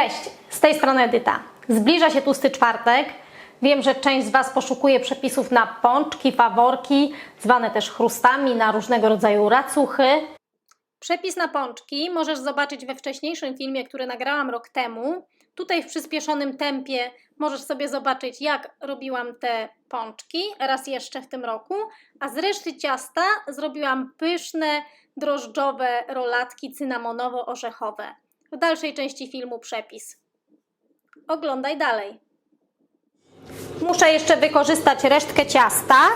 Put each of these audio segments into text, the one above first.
Cześć, z tej strony Edyta. Zbliża się tłusty czwartek. Wiem, że część z Was poszukuje przepisów na pączki, faworki, zwane też chrustami, na różnego rodzaju racuchy. Przepis na pączki możesz zobaczyć we wcześniejszym filmie, który nagrałam rok temu. Tutaj w przyspieszonym tempie możesz sobie zobaczyć, jak robiłam te pączki raz jeszcze w tym roku, a z reszty ciasta zrobiłam pyszne, drożdżowe rolatki cynamonowo-orzechowe. W dalszej części filmu przepis. Oglądaj dalej. Muszę jeszcze wykorzystać resztkę ciasta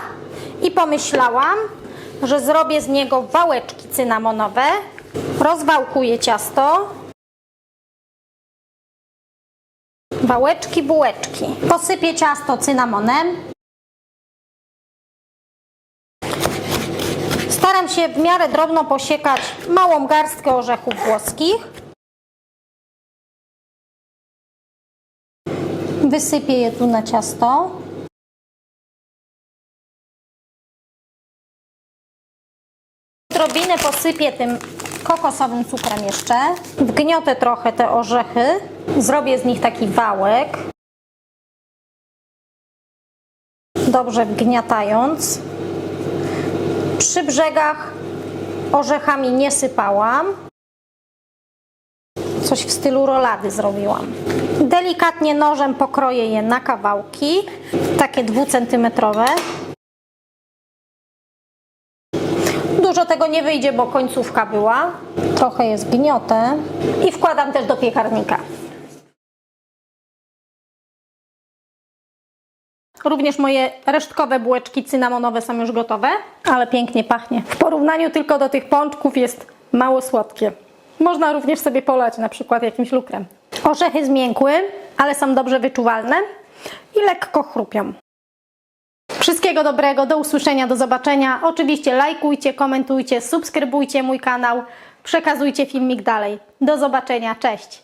i pomyślałam, że zrobię z niego wałeczki cynamonowe. Rozwałkuję ciasto. Wałeczki, bułeczki. Posypię ciasto cynamonem. Staram się w miarę drobno posiekać małą garstkę orzechów włoskich. Wysypię je tu na ciasto. Drobinę posypię tym kokosowym cukrem jeszcze. Wgniotę trochę te orzechy. Zrobię z nich taki wałek. Dobrze wgniatając. Przy brzegach orzechami nie sypałam. Coś w stylu rolady zrobiłam. Delikatnie nożem pokroję je na kawałki, takie dwucentymetrowe. Dużo tego nie wyjdzie, bo końcówka była. Trochę jest gniote. I wkładam też do piekarnika. Również moje resztkowe bułeczki cynamonowe są już gotowe, ale pięknie pachnie. W porównaniu tylko do tych pączków jest mało słodkie. Można również sobie polać na przykład jakimś lukrem. Orzechy zmiękły, ale są dobrze wyczuwalne i lekko chrupią. Wszystkiego dobrego, do usłyszenia, do zobaczenia. Oczywiście lajkujcie, komentujcie, subskrybujcie mój kanał, przekazujcie filmik dalej. Do zobaczenia, cześć!